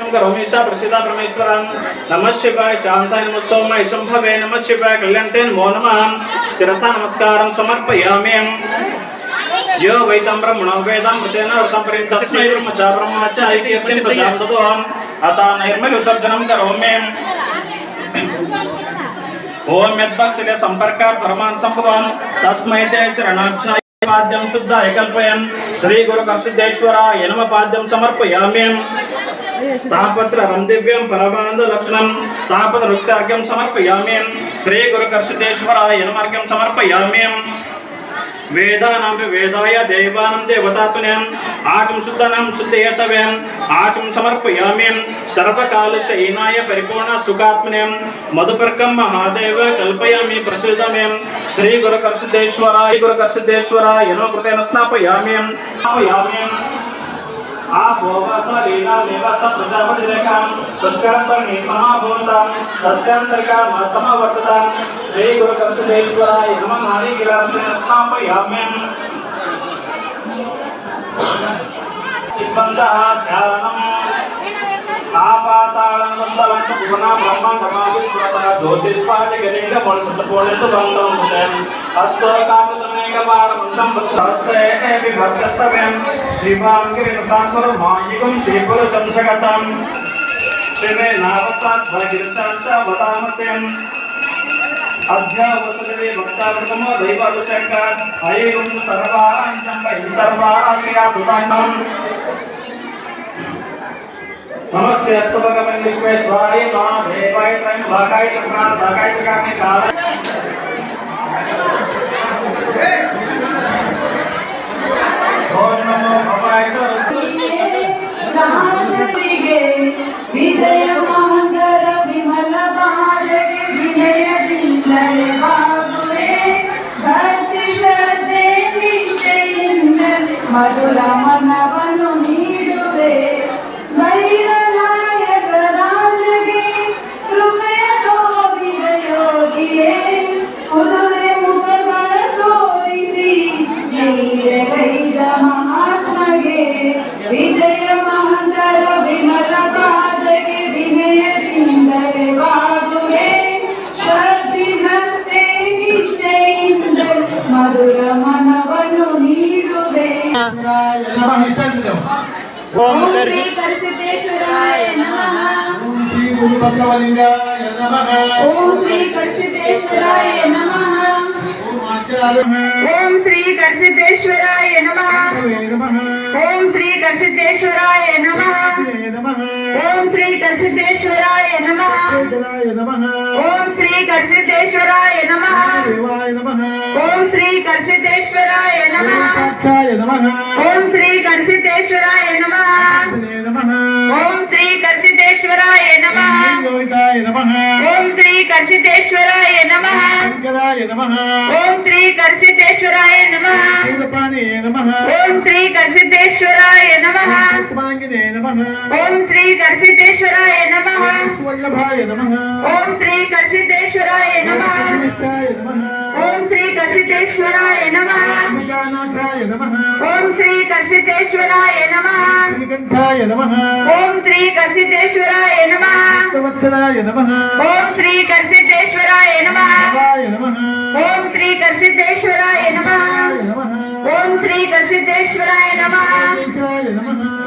రమేశ ప్రసిద్ధ పరమేశ్వరం నమ శివాయ శాంతాయ నమ శంభవే. నమ శివాయ కళ్యాణతే నమో నమ. శిరసా నమస్కారం సమర్పయామి. యో వైతం బ్రహ్మణో వేదం మృతేన వృతం పరి తస్మై బ్రహ్మ చ ఐక్యత్యం ప్రజాం దదో అత నైర్మల్ విసర్జనం కరోమి. ఓం యద్భక్తుల సంపర్క పరమాన్ సంభవం. తస్మై తే చరణాక్ష పాద్యం శుద్ధాయ కల్పయన్ శ్రీ గురు కర్షిదేశ్వరాయ నమ పాద్యం సమర్పయామ్యం తాపత్రం దివ్యం పరమానంద లక్షణం తాపత్ర నృత్యార్ఘ్యం సమర్పయామి. శ్రీ గురు కర్షిదేశ్వరాయ నమర్ఘ్యం సమర్పయామి. వేదానాం వేదాయ దేవానాం దేవతాత్మనేం ఆచం శుద్ధనం శుద్ధేతవ్యం ఆచం సమర్పయామ్యం సమర్పయామి. సర్వకాలశయనాయ పరిపూర్ణ సుఖాత్మనేం. మధుపర్కం మహాదేవ కల్పయామి ప్రసిద్ధమేం. శ్రీ గురు కర్షిదేశ్వరాయ గురు కర్షిదేశ్వరాయ నమ కృతేన స్నాపయామ్యం స్నాపయామ్యం आप भोगा स लेना लेवा स प्रजापति लेखा तत्कर्मणि समाभूता समा समवर्तता श्री गुरु कपिलेश्वराय नमः हरि गिलासेन स्थापयामि इब्बंधः ध्यानम् आपातालं वस्तवन्त भुवना ब्रह्मा धमावि स्वतः ज्योतिष्पादि गणेश मनसत्पूर्णेतु बन्धं मुदयम् अस्तु काम नमस्ते श्रीमाङ्गिरितान्वरमायिकं श्रीपुरसंसगतां शिवे नावत्ताद्भगिरितान्तवतामत्यम् अध्यावतरे भक्तावृतम महादेवाय त्रयं भागाय चक्रान् भागाय चक्राणि काल మధురమ ఓం కరిసిద్ధేశ్వరాయ నమః. ఓం శ్రీ గురు బసవలింగాయ నమః. ఓం శ్రీ కరిసిద్ధేశ్వరాయ నమః. ఓం శ్రీ కరిసిద్ధేశ్వరాయ నమః. ఓం శ్రీ కరిసిద్ధేశ్వరాయ నమః. ఓం శ్రీ కరిసిద్ధేశ్వరాయ నమః. ఓం శ్రీ కరిసిద్ధేశ్వరాయ నమః. ఓం శ్రీ కర్షితేశ్వరాయ నమ. ఓం శ్రీ కర్షితేశ్వరాయ నమ. ఓం శ్రీ కర్షితేశ్వరాయ నమ. ఓం శ్రీ కర్షితేశ్వరాయ నమ. ఓం శ్రీ కర్షితేశ్వరాయ నమ. ఓం శ్రీ కర్షితేశ్వరాయ నమ. ఓం శ్రీ కర్షితేశ్వరాయ నమ। కర్షితేశ్వరాయ నమ. ఓం శ్రీ కర్షితేశ్వరాయ నమ. ఓం శ్రీ కర్షితేశ్వరాయ నమ. ఓం శ్రీ కర్షితేశ్వరాయ నమ. ఓం శ్రీ కర్షితేశ్వరాయ నమ. ఓం శ్రీ కర్షితేశ్వరాయ నమ.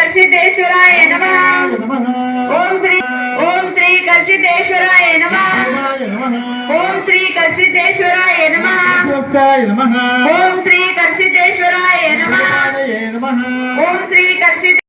కర్షితేశ్వరాయ నమ. ఓం శ్రీ ఓం శ్రీ కర్షితేశ్వరాయ నమ. ఓం శ్రీ కర్షితేశ్వరాయ నమ. ఓం శ్రీ కర్షితేశ్వరాయ నమ. ఓం శ్రీ కర్షిత